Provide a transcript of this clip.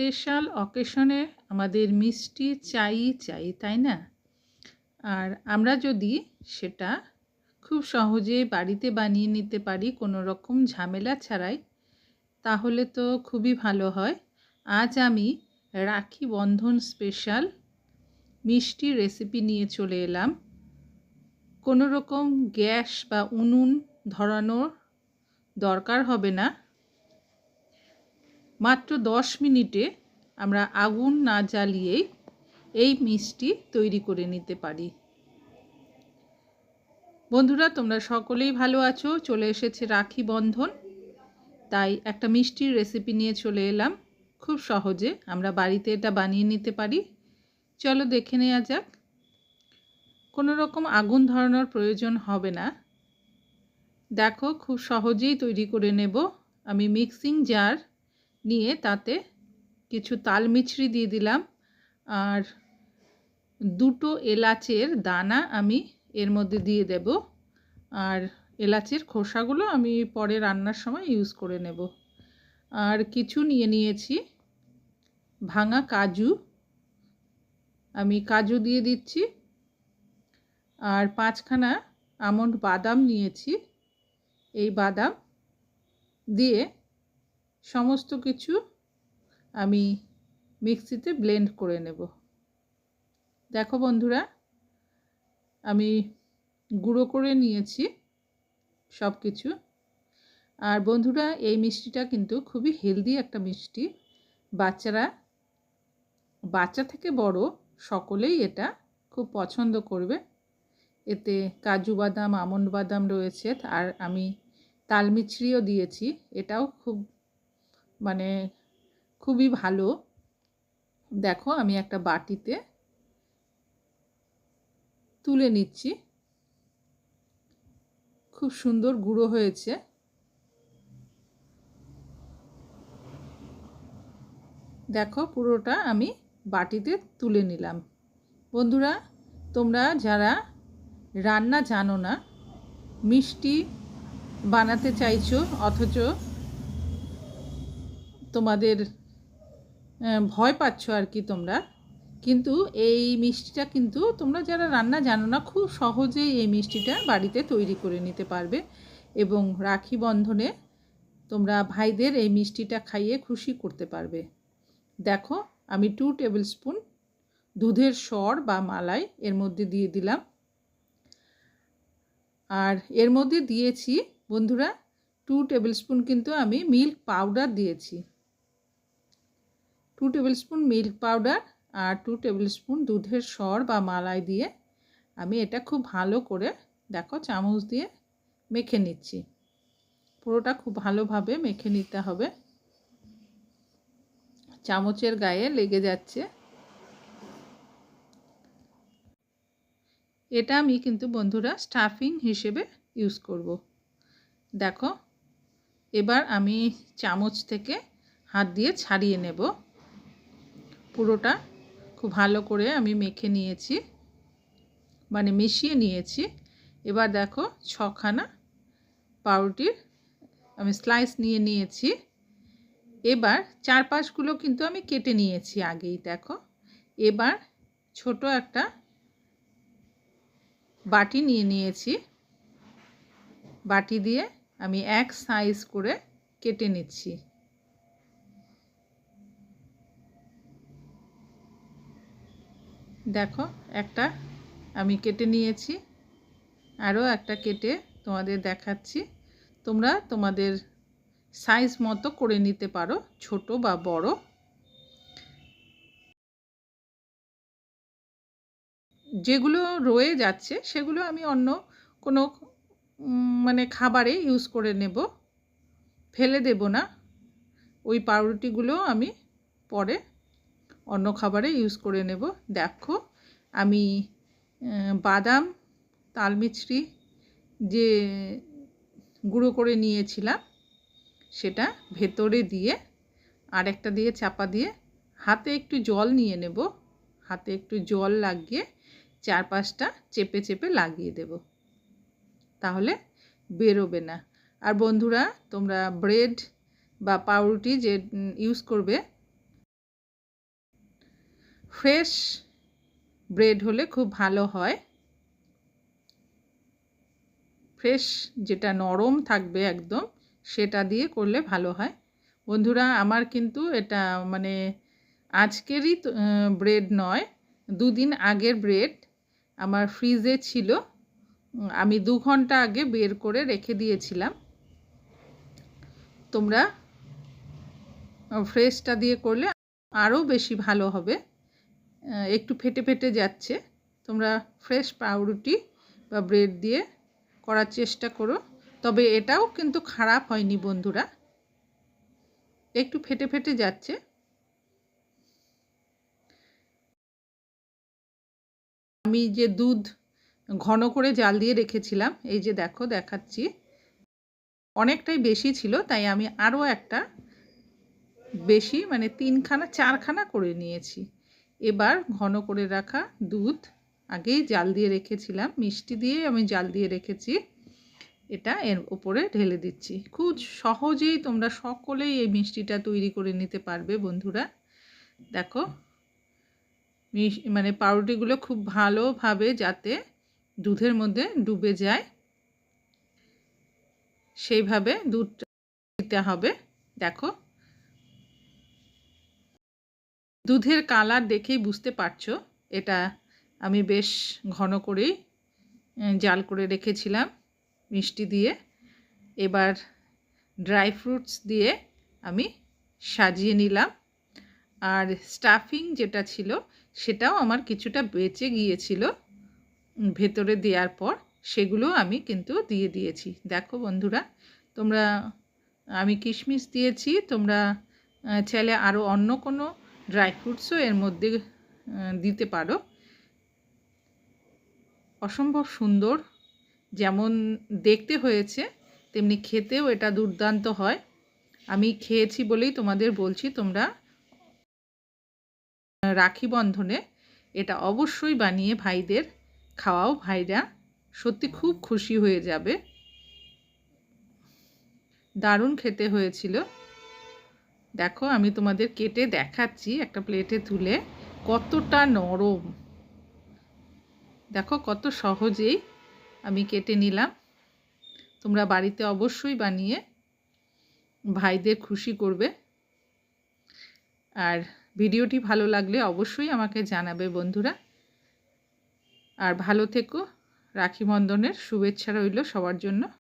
Special অকেশনে আমাদের মিষ্টি চাই চাই, তাই না? আর আমরা যদি সেটা খুব সহজে বাড়িতে বানিয়ে নিতে পারি কোনো রকম ঝামেলা ছাড়াই, তাহলে তো খুবই ভালো হয়। আজ আমি রাখি বন্ধন স্পেশাল মিষ্টি রেসিপি নিয়ে চলে এলাম। কোনো রকম গ্যাস বা উনুন ধরানোর দরকার হবে না। মাত্র দশ মিনিটে আমরা আগুন না জ্বালিয়েই এই মিষ্টি তৈরি করে নিতে পারি। বন্ধুরা, তোমরা সকলেই ভালো আছো? চলে এসেছে রাখি বন্ধন। তাই একটা মিষ্টির রেসিপি নিয়ে চলে এলাম। খুব সহজে আমরা বাড়িতে এটা বানিয়ে নিতে পারি। চলো দেখে নেওয়া যাক। কোনো রকম আগুন ধরানোর প্রয়োজন হবে না। দেখো, খুব সহজেই তৈরি করে নেব। আমি মিক্সিং জার নিয়ে তাতে কিছু তাল মিছরি দিয়ে দিলাম। আর দুটো এলাচের দানা আমি এর মধ্যে দিয়ে দেব। আর এলাচের খোসাগুলো আমি পরে রান্নার সময় ইউজ করে নেব। আর কিছু নিয়ে নিয়েছি। ভাঙা কাজু আমি কাজু দিয়ে দিচ্ছি। আর পাঁচখানা আমন্ড বাদাম নিয়েছি। এই বাদাম দিয়ে সমস্ত কিছু আমি মিক্সিতে ব্লেন্ড করে নেব। দেখো বন্ধুরা, আমি গুঁড়ো করে নিয়েছি সব কিছু আর বন্ধুরা, এই মিষ্টিটা কিন্তু খুবই হেলদি একটা মিষ্টি। বাচ্চারা, বাচ্চা থেকে বড় সকলেই এটা খুব পছন্দ করবে। এতে কাজু বাদাম, আমন্ড বাদাম রয়েছে। আর আমি তালমিছরিও দিয়েছি, এটাও খুব মানে খুবই ভালো। দেখো আমি একটা বাটিতে তুলে নিচ্ছি। খুব সুন্দর গুঁড়ো হয়েছে। দেখো পুরোটা আমি বাটিতে তুলে নিলাম। বন্ধুরা, তোমরা যারা রান্না জানো না, মিষ্টি বানাতে চাইছো, অথচ তোমাদের ভয় পাচ্ছ আর কি তোমরা। কিন্তু এই মিষ্টিটা কিন্তু তোমরা যারা রান্না জানো না, খুব সহজেই এই মিষ্টিটা বাড়িতে তৈরি করে নিতে পারবে এবং রাখি বন্ধনে তোমরা ভাইদের এই মিষ্টিটা খাইয়ে খুশি করতে পারবে। দেখো, আমি টু টেবিল স্পুন দুধের স্বর বা মালাই এর মধ্যে দিয়ে দিলাম। আর এর মধ্যে দিয়েছি, বন্ধুরা টু টেবিল স্পুন কিন্তু আমি মিল্ক পাউডার দিয়েছি। Two tablespoon milk powder আর টু টেবিল স্পুন দুধের সর বা মালাই দিয়ে আমি এটা খুব ভালো করে, দেখো চামচ দিয়ে মেখে নিচ্ছি। পুরোটা খুব ভালোভাবে মেখে নিতে হবে। চামচের গায়ে লেগে যাচ্ছে। এটা আমি কিন্তু বন্ধুরা স্টাফিং হিসেবে ইউজ করব। দেখো, এবার আমি চামচ থেকে হাত দিয়ে ছাড়িয়ে নেব। পুরোটা খুব ভালো করে আমি মেখে নিয়েছি মানে মিশিয়ে নিয়েছি। এবার দেখো ছখানা পাউরুটির আমি স্লাইস নিয়ে নিয়েছি। এবার চারপাশগুলো কিন্তু আমি কেটে নিয়েছি আগেই, দেখো। এবার ছোট একটা বাটি নিয়ে নিয়েছি। বাটি দিয়ে আমি এক সাইজ করে কেটে নিচ্ছি। দেখো, একটা আমি কেটে নিয়েছি, আরও একটা কেটে তোমাদের দেখাচ্ছি। তোমরা তোমাদের সাইজ মতো করে নিতে পারো, ছোট বা বড়। যেগুলো রয়ে যাচ্ছে, সেগুলো আমি অন্য কোনো মানে খাবারে ইউজ করে নেব। ফেলে দেব না। ওই পাউরুটিগুলো আমি পরে অন্য খাবারে ইউজ করে নেব। দেখো, আমি বাদাম, তালমিছরি যে গুঁড়ো করে নিয়েছিলাম, সেটা ভেতরে দিয়ে আরেকটা দিয়ে চাপা দিয়ে হাতে একটু জল নিয়ে নেব। হাতে একটু জল লাগিয়ে চারপাশটা চেপে চেপে লাগিয়ে দেব। তাহলে বেরোবে না। আর বন্ধুরা, তোমরা ব্রেড বা পাউরুটি যে ইউজ করবে ফ্রেশ ব্রেড হলে খুব ভালো হয়। ফ্রেশ যেটা নরম থাকবে একদম, সেটা দিয়ে করলে ভালো হয়। বন্ধুরা, আমার কিন্তু এটা মানে আজকেরই ব্রেড নয়, দুদিন আগের ব্রেড আমার ফ্রিজে ছিল। আমি দু ঘণ্টা আগে বের করে রেখে দিয়েছিলাম। তোমরা ফ্রেশটা দিয়ে করলে আরও বেশি ভালো হবে। একটু ফেটে ফেটে যাচ্ছে। তোমরা ফ্রেশ পাউরুটি বা ব্রেড দিয়ে করার চেষ্টা করো। তবে এটাও কিন্তু খারাপ হয়নি বন্ধুরা। একটু ফেটে ফেটে যাচ্ছে। আমি যে দুধ ঘন করে জাল দিয়ে রেখেছিলাম, এই যে দেখো দেখাচ্ছি। অনেকটাই বেশি ছিল, তাই আমি আরও একটা বেশি মানে তিনখানা, চারখানা করে নিয়েছি। এবার ঘন করে রাখা দুধ। আগেই জাল দিয়ে রেখেছিলাম, মিষ্টি দিয়ে আমি জাল দিয়ে রেখেছি। এটা এর উপরে ঢেলে দিচ্ছি। খুব সহজেই তোমরা সকলেই এই মিষ্টিটা তৈরি করে নিতে পারবে বন্ধুরা। দেখো মানে পাউরুটিগুলো খুব ভালোভাবে যাতে দুধের মধ্যে ডুবে যায়। সেইভাবে দুধটা দিতে হবে। দেখো দুধের কালার দেখেই বুঝতে পারছ। এটা আমি বেশ ঘন করেই জাল করে রেখেছিলাম মিষ্টি দিয়ে। এবার ড্রাই ফ্রুটস দিয়ে আমি সাজিয়ে নিলাম। আর স্টাফিং যেটা ছিল, সেটাও আমার কিছুটা বেঁচে গিয়েছিল ভেতরে দেওয়ার পর। সেগুলো আমি কিন্তু দিয়ে দিয়েছি। দেখো বন্ধুরা, তোমরা, আমি কিশমিশ দিয়েছি, তোমরা চাইলে আরও অন্য কোনো ড্রাই ফ্রুটসও এর মধ্যে দিতে পারো। অসম্ভব সুন্দর, যেমন দেখতে হয়েছে, তেমনি খেতেও এটা দুর্দান্ত হয়। আমি খেয়েছি বলেই তোমাদের বলছি, তোমরা রাখি বন্ধনে এটা অবশ্যই বানিয়ে ভাইদের খাওয়াও। ভাইরা সত্যি খুব খুশি হয়ে যাবে। দারুণ খেতে হয়েছিল। দেখো, আমি তোমাদের কেটে দেখাচ্ছি একটা প্লেটে তুলে কতটা নরম। দেখো, কত সহজেই আমি কেটে নিলাম। তোমরা বাড়িতে অবশ্যই বানিয়ে ভাইদের খুশি করবে। আর ভিডিওটি ভালো লাগলে অবশ্যই আমাকে জানাবে বন্ধুরা। আর ভালো থেকো, রাখি বন্ধনের শুভেচ্ছা রইল সবার জন্য।